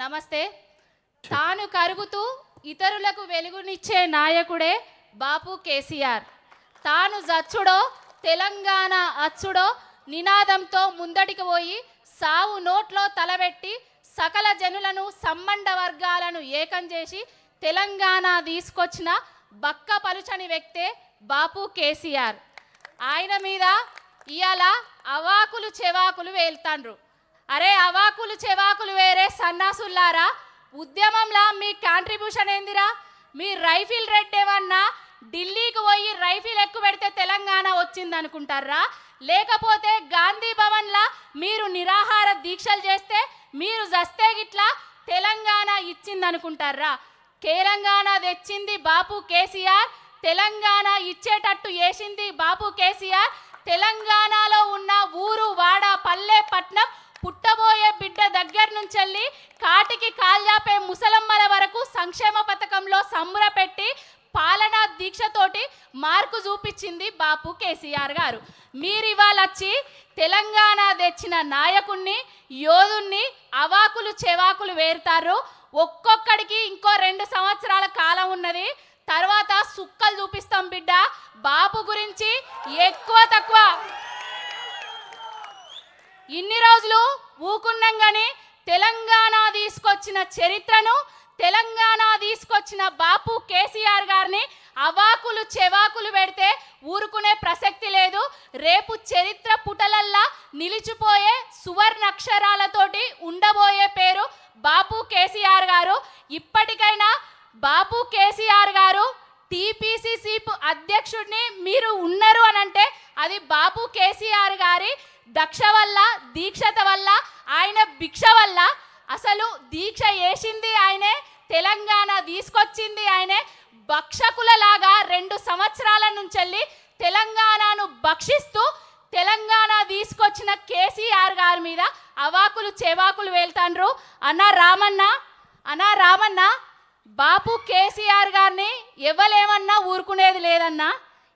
నమస్తే. తాను కరుగుతూ ఇతరులకు వెలుగునిచ్చే నాయకుడే బాపు కేసీఆర్. తాను జచ్చుడో తెలంగాణ అచ్చుడో నినాదంతో ముందటికి పోయి సావు నోట్లో తలబెట్టి సకల జనులను సంబంధ వర్గాలను ఏకం చేసి తెలంగాణ తీసుకొచ్చిన బక్క పలుచని వ్యక్తే బాపు కేసీఆర్. ఆయన మీద ఇవాళ అవాకులు చెవాకులు వేల్తాండ్రు. అరే అవాకులు చెవాకులు వేరే సన్నాసుల్లారా. ఉద్యమంలా మీ కాంట్రిబ్యూషన్ ఏందిరా? మీ రైఫిల్ రెడ్ ఏమన్నా? ఢిల్లీకి పోయి రైఫిల్ ఎక్కువ పెడితే తెలంగాణ వచ్చింది అనుకుంటారా లేకపోతే గాంధీ భవన్లా మీరు నిరాహార దీక్షలు చేస్తే మీరు జస్తే గిట్లా తెలంగాణ ఇచ్చింది అనుకుంటారా తెలంగాణ తెచ్చింది బాపు కేసీఆర్ తెలంగాణ ఇచ్చేటట్టు వేసింది బాపు కేసీఆర్ తెలంగాణలో ఉన్న మార్కు చూపించింది బాపు కేసీఆర్ గారు. మీరు ఇవాళ వచ్చి తెలంగాణ తెచ్చిన నాయకుణ్ణి యోధుణ్ణి అవాకులు చెవాకులు వేరుతారు. ఒక్కొక్కడికి ఇంకో రెండు సంవత్సరాల కాలం ఉన్నది. తర్వాత సుక్కలు చూపిస్తాం బిడ్డ. బాపు గురించి ఎక్కువ తక్కువ. ఇన్ని రోజులు ఊకున్నాం కానీ తెలంగాణ తీసుకొచ్చిన చరిత్రను తెలంగాణ తీసుకొచ్చిన బాపు కేసీఆర్ గారిని అవాకులు చెవాకులు పెడితే ఊరుకునే ప్రసక్తి లేదు. రేపు చరిత్ర పుటలల్లా నిలిచిపోయే సువర్ణక్షరాలతోటి ఉండబోయే పేరు బాపు కేసీఆర్ గారు. ఇప్పటికైనా బాపు కేసీఆర్ గారు టీపీసీసీ అధ్యక్షుడిని మీరు ఉన్నారు అని అంటే అది బాపు కేసీఆర్ గారి దక్ష వల్ల దీక్షత వల్ల ఆయన భిక్ష వల్ల. అసలు దీక్ష వేసింది ఆయనే? తెలంగాణ తీసుకొచ్చింది ఆయనే భక్షకులలాగా రెండు సంవత్సరాల నుంచి తెలంగాణను భక్షిస్తూ తెలంగాణ తీసుకొచ్చిన కేసీఆర్ గారి మీద అవాకులు చెవాకులు వెళ్తాండ్రు అన్న రామన్న అన్న రామన్న బాపు కేసీఆర్ గారిని ఎవలేమన్నా ఊరుకునేది లేదన్నా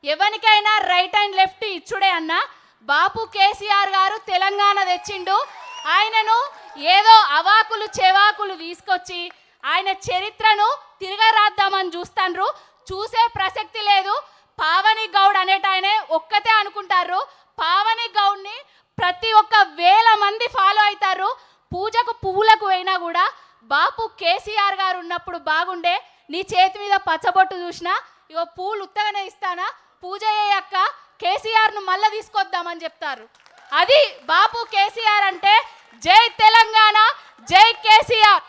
ఎవరికైనా రైట్ అండ్ లెఫ్ట్ ఇచ్చుడే అన్నా బాపు కేసీఆర్ గారు తెలంగాణ తెచ్చిండు. ఆయనను ఏదో అవాకులు చెవాకులు తీసుకొచ్చి ఆయన చరిత్రను తిరగరాద్దామని చూస్తాండ్రు. చూసే ప్రసక్తి లేదు. పావని గౌడ్ అనేట ఆయనే ఒక్కతే అనుకుంటారు పావని గౌడ్ని ప్రతి ఒక్క వేల మంది ఫాలో అవుతారు పూజకు పువ్వులకు పోయినా కూడా బాపు కేసీఆర్ గారు ఉన్నప్పుడు బాగుండే. నీ చేతి మీద పచ్చబొట్టు చూసినా ఇగో పూలు ఉత్తగానే ఇస్తానా? పూజ చేయక్క కేసీఆర్ను మళ్ళీ తీసుకొద్దామని చెప్తారు. అది బాపు కేసీఆర్ అంటే జై తెలంగాణ జై కేసీఆర్.